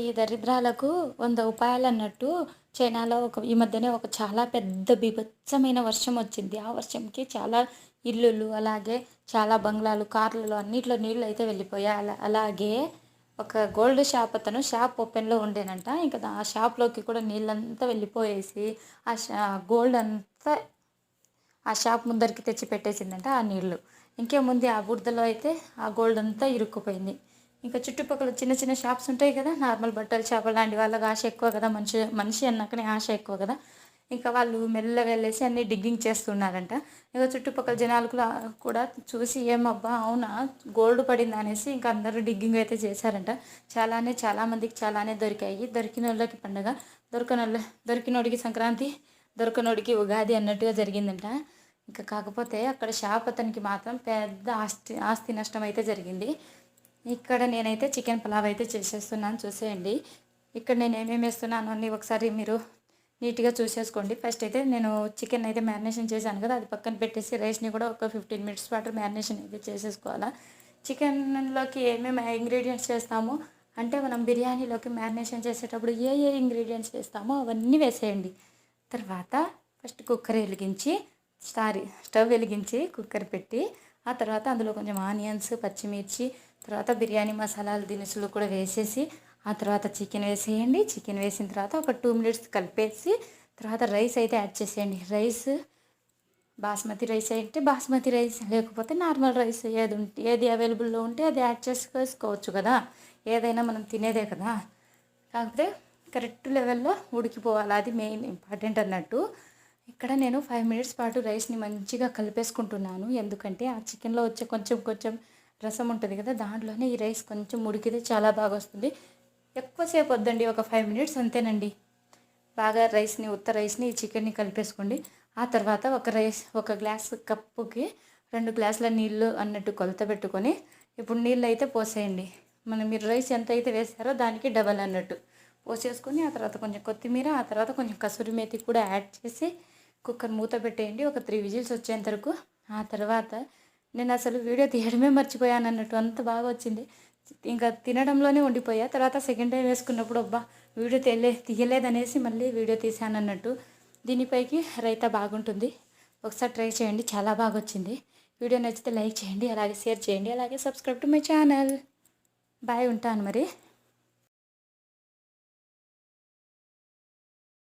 ఈ దరిద్రాలకు వంద ఉపాయాలు అన్నట్టు చైనాలో ఒక ఈ మధ్యనే ఒక చాలా పెద్ద బీభత్సమైన వర్షం వచ్చింది. ఆ వర్షంకి చాలా ఇల్లులు అలాగే చాలా బంగ్లాలు కార్లలో అన్నిట్లో నీళ్ళు అయితే వెళ్ళిపోయాయి. అలా అలాగే ఒక గోల్డ్ షాప్ అతను షాప్ ఓపెన్లో ఉండేనంట. ఇంకా ఆ షాప్లోకి కూడా నీళ్ళంతా వెళ్ళిపోయేసి ఆ షా గోల్డ్ అంతా ఆ షాప్ ముందరికి తెచ్చి పెట్టేసిందంట ఆ నీళ్ళు ఇంకేముంది? ఆ బురదలో అయితే ఆ గోల్డ్ అంతా ఇరుక్కుపోయింది. ఇంకా చుట్టుపక్కల చిన్న చిన్న షాప్స్ ఉంటాయి కదా నార్మల్ బట్టల చేపలు లాంటి వాళ్ళకి ఆశ ఎక్కువ కదా మనిషి మనిషి అన్నాకనే ఆశ ఎక్కువ కదా. ఇంకా వాళ్ళు మెల్లగా వెళ్ళేసి అన్ని డిగ్గింగ్ చేస్తున్నారంట. ఇంకా చుట్టుపక్కల జనాలు కూడా చూసి ఏమబ్బా అవునా గోల్డ్ పడింది అనేసి ఇంకా అందరూ డిగ్గింగ్ అయితే చేశారంట. చాలానే చాలామందికి చాలానే దొరికాయి. దొరికిన వాళ్ళకి పండగ దొరికిన దొరికినోడికి సంక్రాంతి దొరకనోడికి ఉగాది అన్నట్టుగా జరిగిందంట. ఇంకా కాకపోతే అక్కడ షాప్ అతనికి మాత్రం పెద్ద ఆస్తి ఆస్తి నష్టం అయితే జరిగింది. ఇక్కడ నేనైతే చికెన్ పులావ్ అయితే చేసేస్తున్నాను చూసేయండి. ఇక్కడ నేను ఏమేమి వేస్తున్నాను అన్ని ఒకసారి మీరు నీట్గా చూసేసుకోండి. ఫస్ట్ అయితే నేను చికెన్ అయితే మ్యారినేషన్ చేశాను కదా అది పక్కన పెట్టేసి రైస్ని కూడా ఒక ఫిఫ్టీన్ మినిట్స్ పాటు మ్యారినేషన్ అయితే చేసేసుకోవాలా. చికెన్లోకి ఏమేమి ఇంగ్రీడియంట్స్ చేస్తామో అంటే మనం బిర్యానీలోకి మ్యారినేషన్ చేసేటప్పుడు ఏ ఏ ఇంగ్రీడియంట్స్ వేస్తామో అవన్నీ వేసేయండి. తర్వాత ఫస్ట్ కుక్కర్ వెలిగించి సారీ స్టవ్ వెలిగించి కుక్కర్ పెట్టి ఆ తర్వాత అందులో కొంచెం ఆనియన్స్ పచ్చిమిర్చి తర్వాత బిర్యానీ మసాలాలు దినుసులు కూడా వేసేసి ఆ తర్వాత చికెన్ వేసేయండి. చికెన్ వేసిన తర్వాత ఒక టూ మినిట్స్ కలిపేసి తర్వాత రైస్ అయితే యాడ్ చేసేయండి. రైస్ బాస్మతి రైస్ అయితే బాస్మతి రైస్ లేకపోతే నార్మల్ రైస్ ఏది ఉంటే ఏది అవైలబుల్లో ఉంటే అది యాడ్ చేసుకోవచ్చు కదా. ఏదైనా మనం తినేదే కదా. కాకపోతే కరెక్ట్ లెవెల్లో ఉడికిపోవాలి. అది మెయిన్ ఇంపార్టెంట్ అన్నట్టు. ఇక్కడ నేను ఫైవ్ మినిట్స్ పాటు రైస్ని మంచిగా కలిపేసుకుంటున్నాను. ఎందుకంటే ఆ చికెన్లో వచ్చే కొంచెం కొంచెం రసం ఉంటుంది కదా దాంట్లోనే ఈ రైస్ కొంచెం ఉడికితే చాలా బాగా వస్తుంది ఎక్కువసేపు వద్దండి ఒక ఫైవ్ మినిట్స్ అంతేనండి. బాగా రైస్ని ఉత్త రైస్ని ఈ చికెన్ని కలిపేసుకోండి. ఆ తర్వాత ఒక రైస్ ఒక గ్లాస్ కప్పుకి రెండు గ్లాసుల నీళ్ళు అన్నట్టు కొలత పెట్టుకొని ఇప్పుడు నీళ్ళు అయితే పోసేయండి. మనం మీరు రైస్ ఎంత అయితే వేస్తారో దానికి డబల్ అన్నట్టు. పోసేసుకొని ఆ తర్వాత కొంచెం కొత్తిమీర ఆ తర్వాత కొంచెం కసూరి మేతి కూడా యాడ్ చేసి కుక్కర్ మూత పెట్టేయండి. ఒక త్రీ విజిల్స్ వచ్చేంత వరకు. ఆ తర్వాత నేను అసలు వీడియో తీయడమే మర్చిపోయాను అన్నట్టు అంత బాగా వచ్చింది. ఇంకా తినడంలోనే ఉండిపోయా. తర్వాత సెకండ్ టైం వేసుకున్నప్పుడు అబ్బా వీడియో తెలియ తీయలేదనేసి మళ్ళీ వీడియో తీశాను అన్నట్టు దీనిపైకి రైతా బాగుంటుంది. ఒకసారి ట్రై చేయండి చాలా బాగా వచ్చింది. వీడియో నచ్చితే లైక్ చేయండి అలాగే షేర్ చేయండి అలాగే subscribe to my channel. Bye ఉంటాను మరి.